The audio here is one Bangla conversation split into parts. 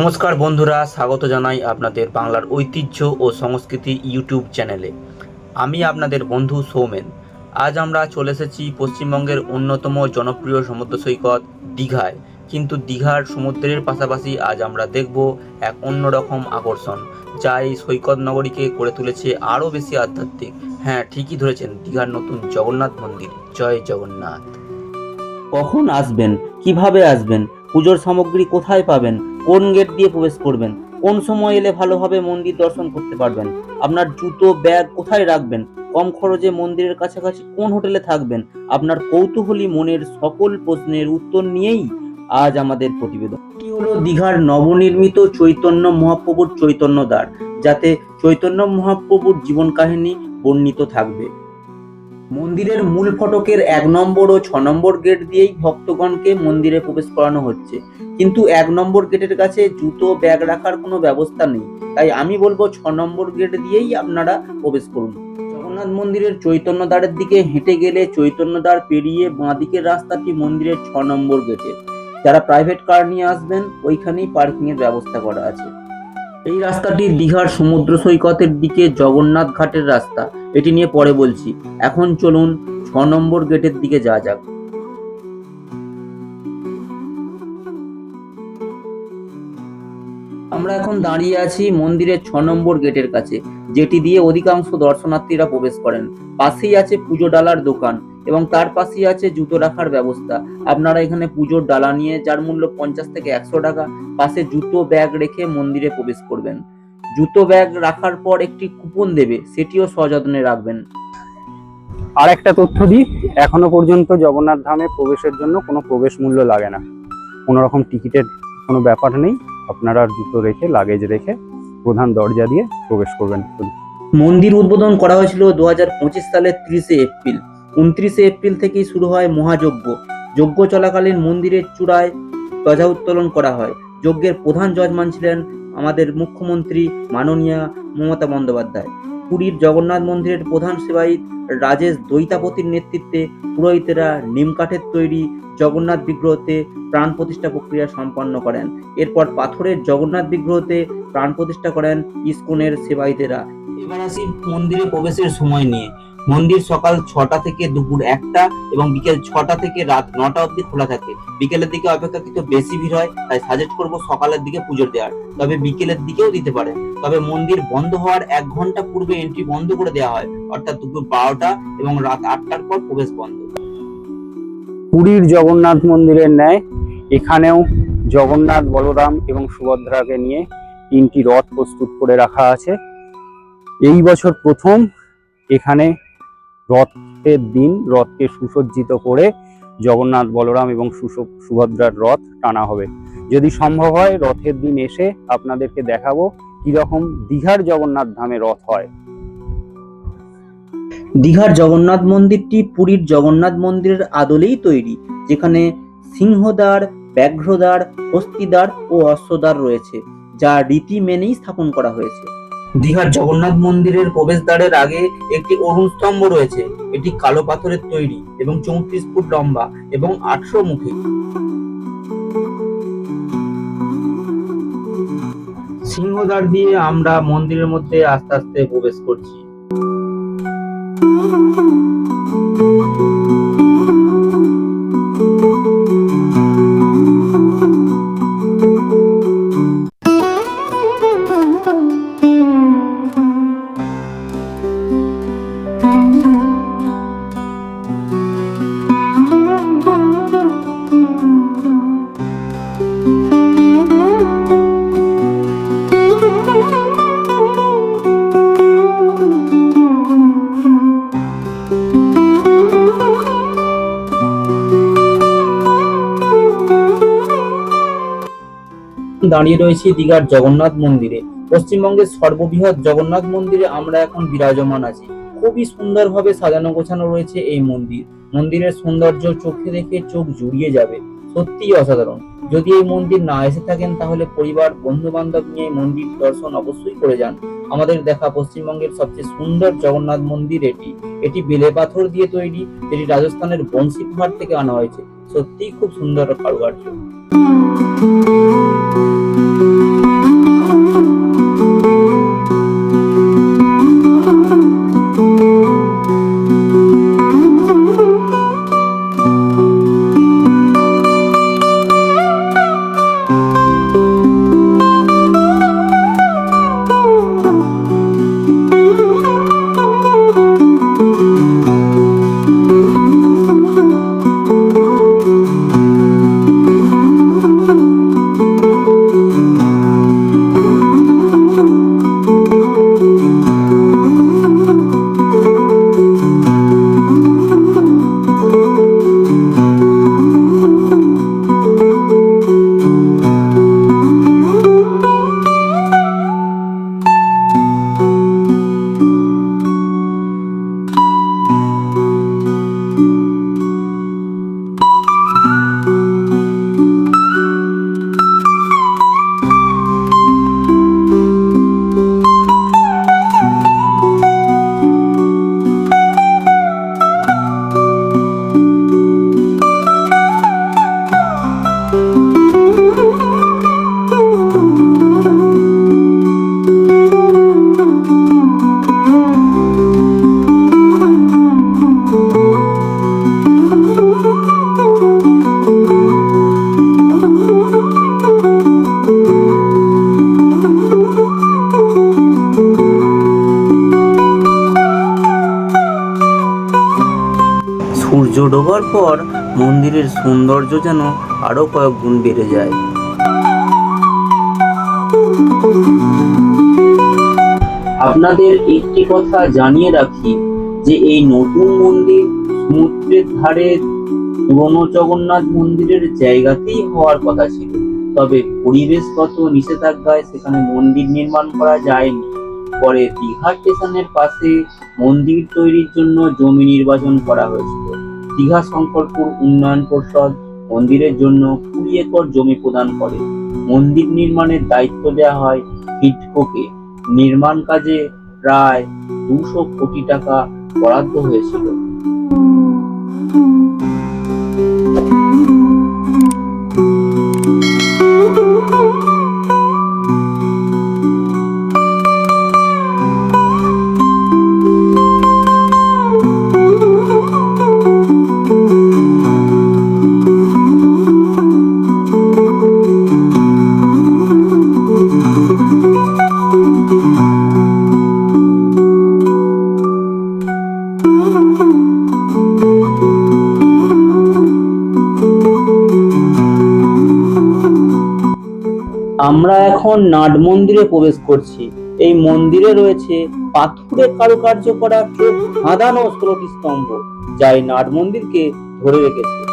নমস্কার বন্ধুরা, স্বাগত জানাই আপনাদের বাংলার ঐতিহ্য ও সংস্কৃতি ইউটিউব চ্যানেলে। আমি আপনাদের বন্ধু সৌমেন। আজ আমরা চলে এসেছি পশ্চিমবঙ্গের অন্যতম জনপ্রিয় সমুদ্র সৈকত দীঘায়। কিন্তু দীঘার সমুদ্রের পাশাপাশি আজ আমরা দেখব এক অন্যরকম আকর্ষণ, যা এই সৈকত নগরীকে করে তুলেছে আরও বেশি আধ্যাত্মিক। হ্যাঁ ঠিকই ধরেছেন, দীঘার নতুন জগন্নাথ মন্দির। জয় জগন্নাথ। কখন আসবেন? কীভাবে আসবেন? পুজোর সামগ্রী কোথায় পাবেন? কোন গেট দিয়ে প্রবেশ করবেন? কোন সময় এলে ভালোভাবে মন্দির দর্শন করতে পারবেন? আপনার জুতো, ব্যাগ কোথায় রাখবেন? কম খরচে মন্দিরের কাছাকাছি কোন হোটেলে থাকবেন? আপনার কৌতূহলী মনের সকল প্রশ্নের উত্তর নিয়েই আজ আমাদের প্রতিবেদন। এটি হলো দীঘার নবনির্মিত চৈতন্য মহাপ্রভুর চৈতন্য দ্বার যাতে চৈতন্য মহাপ্রভুর জীবন কাহিনী বর্ণিত থাকবে। মন্দিরের মূল ফটকের এক নম্বর ও ছ নম্বর গেট দিয়েই ভক্তগণকে মন্দিরে প্রবেশ করানো হচ্ছে। কিন্তু এক নম্বর গেটের কাছে জুতো, ব্যাগ রাখার কোনো ব্যবস্থা নেই। তাই আমি বলব ছ নম্বর গেট দিয়েই আপনারা প্রবেশ করুন। জগন্নাথ মন্দিরের চৈতন্য দ্বারের দিকে হেঁটে গেলে চৈতন্য দ্বার পেরিয়ে বাঁদিকের রাস্তাটি মন্দিরের ছ নম্বর গেটে। যারা প্রাইভেট কার নিয়ে আসবেন, ওইখানেই পার্কিংয়ের ব্যবস্থা করা আছে। এই রাস্তাটি দীঘার সমুদ্র সৈকতের দিকে জগন্নাথ ঘাটের রাস্তা। এটি নিয়ে পরে বলছি। এখন চলুন ছ নম্বর গেটের দিকে যাওয়া যাক। আমরা এখন দাঁড়িয়ে আছি মন্দিরের ছ নম্বর গেটের কাছে, যেটি দিয়ে অধিকাংশ দর্শনার্থীরা প্রবেশ করেন। পাশেই আছে পুজো ডালার দোকান। এবং তার পাশেই আছে জুতো রাখার ব্যবস্থা। আপনারা এখানে পুজোর ডালা নিয়ে যার মূল্য পঞ্চাশ থেকে একশো টাকা পাশে জুতো ব্যাগ রেখে মন্দিরে প্রবেশ করবেন। জুতো ব্যাগ রাখার পর একটি কুপন দেবে সেটিও সযত্নে রাখবেন। আর একটা তথ্য দিই এখনও পর্যন্ত জগন্নাথ ধামে প্রবেশের জন্য কোনো প্রবেশ মূল্য লাগে না। কোনো রকম টিকিটের কোনো ব্যাপার নেই আপনারা জুতো রেখে লাগেজ রেখে প্রধান দরজা দিয়ে প্রবেশ করবেন। মন্দির উদ্বোধন করা হয়েছিল দু হাজার পঁচিশ সালের তিরিশে এপ্রিল। উনত্রিশে এপ্রিল থেকেই শুরু হয় মহাযজ্ঞ। যজ্ঞ চলাকালীন মন্দিরের চূড়ায় ধ্বজা উত্তোলন করা হয়। যজ্ঞের প্রধান যজমান ছিলেন আমাদের মুখ্যমন্ত্রী মাননীয়া মমতা বন্দ্যোপাধ্যায়। পুরীর জগন্নাথ মন্দিরের প্রধান সেবায়িত রাজেশ দৈতাপতির নেতৃত্বে পুরোহিতেরা নিমকাঠের তৈরি জগন্নাথ বিগ্রহতে প্রাণ প্রতিষ্ঠা প্রক্রিয়া সম্পন্ন করেন। এরপর পাথরের জগন্নাথ বিগ্রহতে প্রাণ প্রতিষ্ঠা করেন ইসকনের সেবায়িতেরা। এবার আসি মন্দিরে প্রবেশের সময় নিয়ে। মন্দির সকাল ছটা থেকে দুপুর একটা এবং বিকেল ছটা থেকে রাত নটা অবধি খোলা থাকে। বিকেলের দিকে অপেক্ষাকৃত বেশি ভিড় হয়, তাই সাজেস্ট করব সকালের দিকে পুজো দেওয়ার। তবে বিকেলের দিকেও দিতে পারে তবে মন্দির বন্ধ হওয়ার এক ঘণ্টা পূর্বে এন্ট্রি বন্ধ করে দেওয়া হয়। অর্থাৎ দুপুর বারোটা এবং রাত আটটার পর প্রবেশ বন্ধ। পুরীর জগন্নাথ মন্দিরের ন্যায় এখানেও জগন্নাথ, বলরাম এবং সুভদ্রাকে নিয়ে তিনটি রথ প্রস্তুত করে রাখা আছে। এই বছর প্রথম এখানে রথের দিন রথকে সুসজ্জিত করে জগন্নাথ, বলরাম এবং সুভদ্রার রথ টানা হবে। যদি সম্ভব হয়, রথের দিন এসে আপনাদেরকে দেখাবো কীরকম দীঘার জগন্নাথ ধামে রথ হয়। দীঘার জগন্নাথ মন্দিরটি পুরীর জগন্নাথ মন্দিরের আদলেই তৈরি, যেখানে সিংহদ্বার, ব্যাঘ্রদ্বার, হস্তিদ্বার ও অশ্বদ্বার রয়েছে, যা রীতি মেনেই স্থাপন করা হয়েছে। দীঘার জগন্নাথ মন্দিরের প্রবেশদ্বারের আগে একটি অরুণ স্তম্ভ রয়েছে। এটি কালো পাথরের তৈরি এবং চৌত্রিশ ফুট লম্বা এবং আটশো মুখী। সিংহদ্বার দিয়ে আমরা মন্দিরের মধ্যে আস্তে আস্তে প্রবেশ করছি। দাঁড়িয়ে রয়েছি দীঘার জগন্নাথ মন্দিরে। পশ্চিমবঙ্গের সর্ববৃহৎ জগন্নাথ মন্দিরে আমরা এখন বিরাজমান আছি। খুবই সুন্দরভাবে সাজানো গোছানো রয়েছে এই মন্দির। মন্দিরের সৌন্দর্য চোখে দেখে চোখ জুড়িয়ে যাবে। সত্যিই অসাধারণ। যদি এই মন্দির না এসে থাকেন, তাহলে পরিবার বন্ধু বান্ধব নিয়ে মন্দির দর্শন অবশ্যই করে যান। আমাদের দেখা পশ্চিমবঙ্গের সবচেয়ে সুন্দর জগন্নাথ মন্দির এটি। এটি বেলে পাথর দিয়ে তৈরি, যেটি রাজস্থানের বংশী থেকে আনা হয়েছে। সত্যিই খুব সুন্দর কারুকার্য। ডোবার পর মন্দিরের সৌন্দর্য যেন আরও কয়েক গুণ বেড়ে যায়। আপনাদের একটি কথা জানিয়ে রাখি, যে এই নতুন মন্দির সমুদ্রের ধারে পুরনো জগন্নাথ মন্দিরের জায়গাতেই হওয়ার কথা ছিল। তবে পরিবেশগত নিষেধাজ্ঞায় সেখানে মন্দির নির্মাণ করা যায়নি। পরে দীঘা স্টেশনের পাশে মন্দির তৈরির জন্য জমি নির্বাচন করা হয়েছিল। দীঘা শঙ্করপুর উন্নয়ন পরিষদ মন্দিরের জন্য কুড়ি একর জমি প্রদান করে। মন্দির নির্মাণের দায়িত্ব দেওয়া হয় হিটকোকে। নির্মাণ কাজে প্রায় দুশো কোটি টাকা বরাদ্দ হয়েছিল। এখন নাট মন্দিরে প্রবেশ করছি, এই মন্দিরে রয়েছে পাথুরে কারুকার্য করা চোখ ধাঁধানো স্তম্ভ যা এই নাট মন্দিরকে ধরে রেখেছে।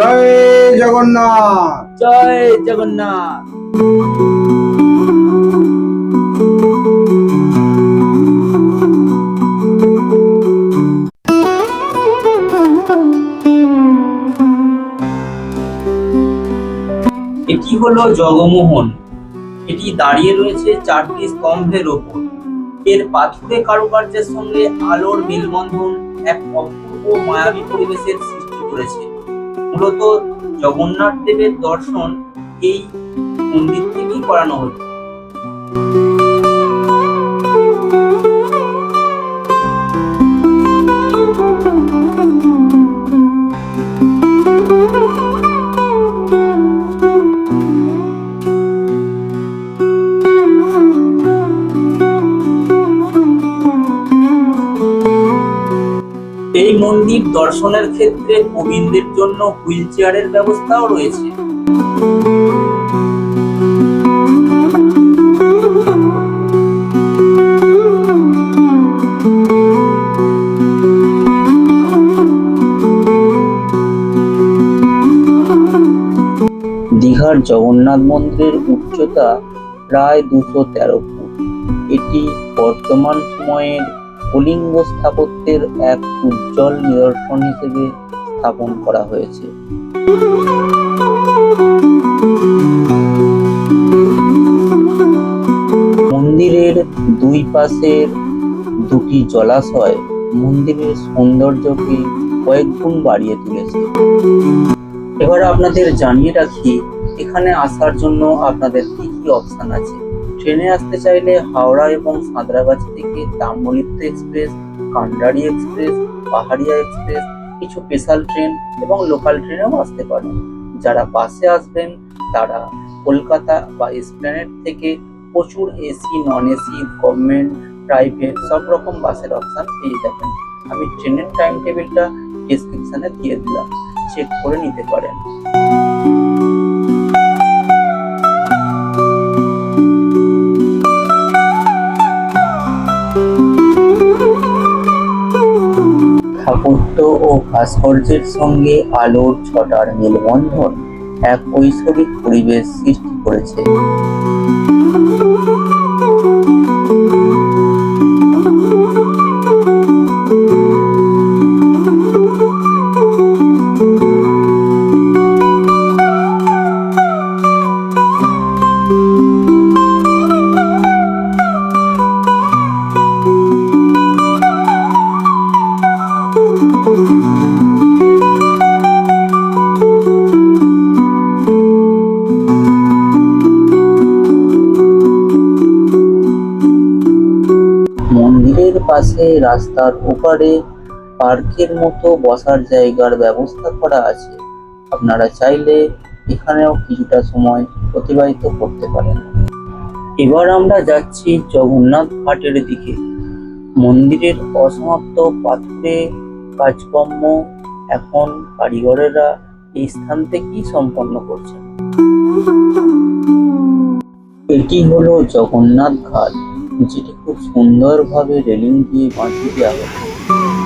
জয় জগন্নাথ। জয় জগন্নাথ। এটি হলো জগমোহন। এটি দাঁড়িয়ে রয়েছে চারটি স্তম্ভের ওপর। এর পাথুরে কারুকার্যের সঙ্গে আলোর মেলবন্ধন এক অপূর্ব মায়াবী পরিবেশের সৃষ্টি করেছে। মূলত জগন্নাথ দেবের দর্শন এই মন্দির থেকেই করানো হতো এই মন্দির দর্শনের ক্ষেত্রে প্রবীণদের জন্য হুইল চেয়ারের ব্যবস্থাও রয়েছে। দীঘার জগন্নাথ মন্দিরের উচ্চতা প্রায় দুশো তেরো ফুট। এটি বর্তমান সময়ের কলিঙ্গ স্থাপত্যের এক উজ্জ্বল নিদর্শন হিসেবে স্থাপন করা হয়েছে। মন্দিরের দুই পাশের দুটি জলাশয় মন্দিরের সৌন্দর্যকে কয়েক গুণ বাড়িয়ে তুলেছে। এবার আপনাদের জানিয়ে রাখি, এখানে আসার জন্য আপনাদের কি কি অপশন আছে? ট্রেনে আসতে চাইলে হাওড়া এবং সাঁতরাগাছি থেকে Tamralipta express, Kandari express, Pahariya express, কিছু স্পেশাল ট্রেন এবং লোকাল ট্রেনেও আসতে পারেন যারা বাসে আসবেন, তারা কলকাতা বা এসপ্ল্যানেড থেকে প্রচুর AC non AC government private সব রকম বাসের অপশান পেয়ে যাবেন। আমি ট্রেনের টাইম টেবিলটা ডিসক্রিপশানে দিয়ে দিলাম। চেক করে নিতে পারেন। স্থাপত্য ও ভাস্কর্যের সঙ্গে আলোর ছটার মেলবন্ধন এক ঐশ্বরিক পরিবেশ সৃষ্টি করেছে। পাশে রাস্তার ওপারে পার্কের মতো বসার জায়গার ব্যবস্থা করা আছে। আপনারা চাইলে এখানেও কিছুটা সময় অতিবাহিত করতে পারেন। এবার আমরা যাচ্ছি জগন্নাথ ঘাটের দিকে। মন্দিরের অসমাপ্ত পাথরে কাজকর্ম এখন কারিগরেরা এই স্থান থেকেই সম্পন্ন করছেন। এটি হলো জগন্নাথ ঘাট। যেটি খুব সুন্দরভাবে রেলিং দিয়ে বাঁধিয়ে দেওয়া হয়েছে।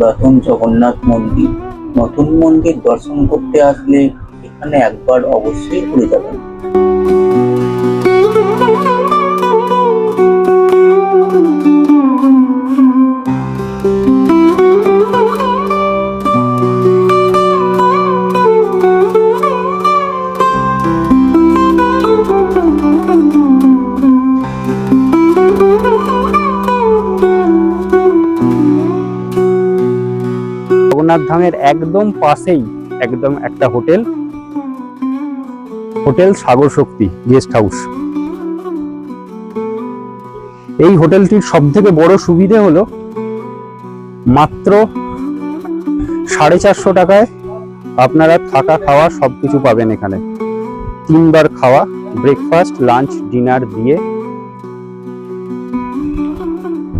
পুরাতন জগন্নাথ মন্দির। নতুন মন্দির দর্শন করতে আসলে এখানে একবার অবশ্যই ঘুরে যাবেন। জগন্নাথ ধামের একদম পাশেই, একদম একটা hotel. Hotel Sagar Shakti, guest house. এই হোটেলটির সব থেকে বড় সুবিধে হলো মাত্র সাড়ে চারশো টাকায় আপনারা থাকা খাওয়া সবকিছু পাবেন এখানে। তিনবার খাওয়া ব্রেকফাস্ট লাঞ্চ ডিনার দিয়ে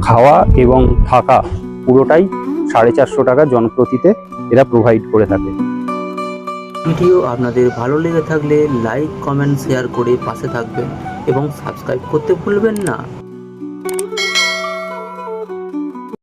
খাওয়া এবং থাকা পুরোটাই সাড়ে চারশো টাকা জনপ্রতিতে এরা প্রোভাইড করে থাকে। ভিডিও আপনাদের ভালো লেগে থাকলে লাইক কমেন্ট শেয়ার করে পাশে থাকবেন এবং সাবস্ক্রাইব করতে ভুলবেন না।